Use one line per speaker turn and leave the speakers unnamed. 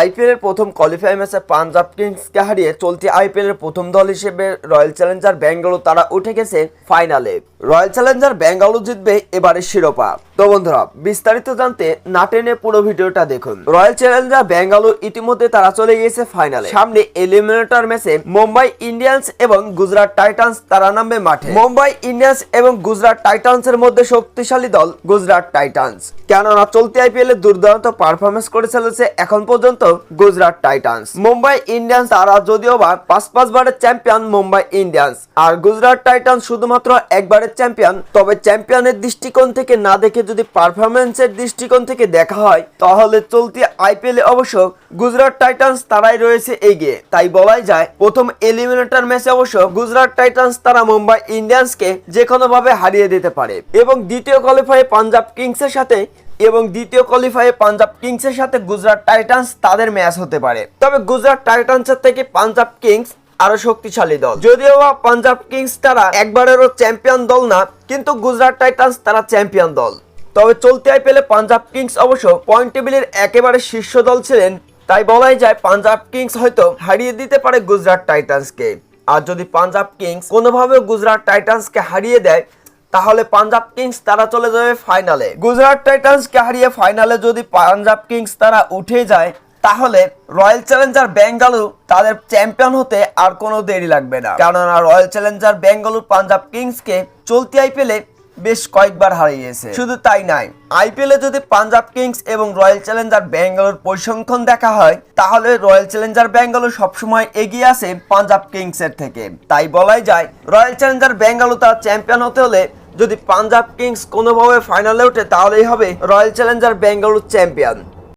IPL এর প্রথম qualify ম্যাচে পাঞ্জাব কিংসকে হারিয়ে চলতি আইপিএলের প্রথম দল হিসেবে রয়্যাল চ্যালেঞ্জার ব্যাঙ্গালোর তারা উঠে গেছে ফাইনালে। রয়্যাল চ্যালেঞ্জার ব্যাঙ্গালোর জিতবে এবারে শিরোপা। তো বন্ধুরা, বিস্তারিত জানতে না টেনে পুরো ভিডিওটা দেখুন। রয়্যাল চ্যালেঞ্জার ব্যাঙ্গালোর ইতিমধ্যে তারা চলে গিয়েছে ফাইনালে। সামনে এলিমিনেটর ম্যাচে মুম্বাই ইন্ডিয়ান্স এবং গুজরাট টাইটান্স তারা নামবে মাঠে। মুম্বাই ইন্ডিয়ান্স এবং গুজরাট টাইটান্স এর মধ্যে শক্তিশালী দল গুজরাট টাইটান্স। কেননা, চলতি আইপিএল এ দুর্দান্ত পারফরমেন্স করে চলেছে এখন পর্যন্ত গুজরাট টাইটান্স। মুম্বাই ইন্ডিয়ান্স তারা যদিও বা পাঁচ পাঁচবারের চ্যাম্পিয়ন মুম্বাই ইন্ডিয়ান্স। আর গুজরাট টাইটান্স শুধুমাত্র একবারের চ্যাম্পিয়ন তবে চ্যাম্পিয়নের দৃষ্টিকোণ থেকে না দেখে যদি পারফরমেন্সের দৃষ্টিকোণ থেকে দেখা হয়, তাহলে চলতি আইপিএল অবশ্য গুজরাট টাইটান্স তারাই রয়েছে এগিয়ে। তাই বলাই যায়, প্রথম এলিমিনেটর ম্যাচে অবশ্য গুজরাট টাইটান্স তারা মুম্বাই ইন্ডিয়ান্সকে যে কোনো ভাবে হারিয়ে দিতে পারে। এবং দ্বিতীয় কোয়ালিফাই পাঞ্জাব কিংসের সাথে এবং দ্বিতীয় কোয়ালিফাইয়ে পাঞ্জাব কিংসের সাথে গুজরাট টাইটান্স তাদের ম্যাচ হতে পারে। তবে গুজরাট টাইটান্সের থেকে পাঞ্জাব কিংস আরও শক্তিশালী দল। যদিও পাঞ্জাব কিংস তারা একবারেরও চ্যাম্পিয়ন দল না, কিন্তু গুজরাট টাইটান্স তারা চ্যাম্পিয়ন দল। তবে চলতি আইপিএলে পাঞ্জাব কিংস অবশ্য পয়েন্ট টেবিলের একেবারে শীর্ষ দল ছিলেন। তাই বলাই যায় পাঞ্জাব কিংস হয়তো হারিয়ে দিতে পারে গুজরাট টাইটান্সকে। আর যদি পাঞ্জাব কিংস কোনোভাবে গুজরাট টাইটান্সকে হারিয়ে দেয়, তাহলে পাঞ্জাব কিংস তারা চলে যাবে ফাইনালে। গুজরাট টাইটান্সকে হারিয়ে ফাইনালে যদি পাঞ্জাব কিংস তারা উঠে যায়, তাহলে রয়্যাল চ্যালেঞ্জার বেঙ্গালুরু তাদের চ্যাম্পিয়ন হতে আর কোনো দেরি লাগবে না। কেননা রয়্যাল চ্যালেঞ্জার বেঙ্গালুরু পাঞ্জাব কিংসকে চলতি আইপিএলে বেশ কয়েকবার হারিয়েছে। শুধু তাই নয় আইপিএলে যদি পাঞ্জাব কিংস এবং রয়্যাল চ্যালেঞ্জার ব্যাঙ্গালোর পরিসংখ্যান দেখা হয়, তাহলে রয়্যাল চ্যালেঞ্জার ব্যাঙ্গালোর সবসময় এগিয়ে আসে পাঞ্জাব কিংসের থেকে। তাই বলাই যায়, রয়্যাল চ্যালেঞ্জার ব্যাঙ্গালোর তার চ্যাম্পিয়ন হতে হলে যদি পাঞ্জাব কিংস কোনোভাবে ফাইনালে ওঠে, তাহলেই হবে রয়্যাল চ্যালেঞ্জার ব্যাঙ্গালোর চ্যাম্পিয়ন।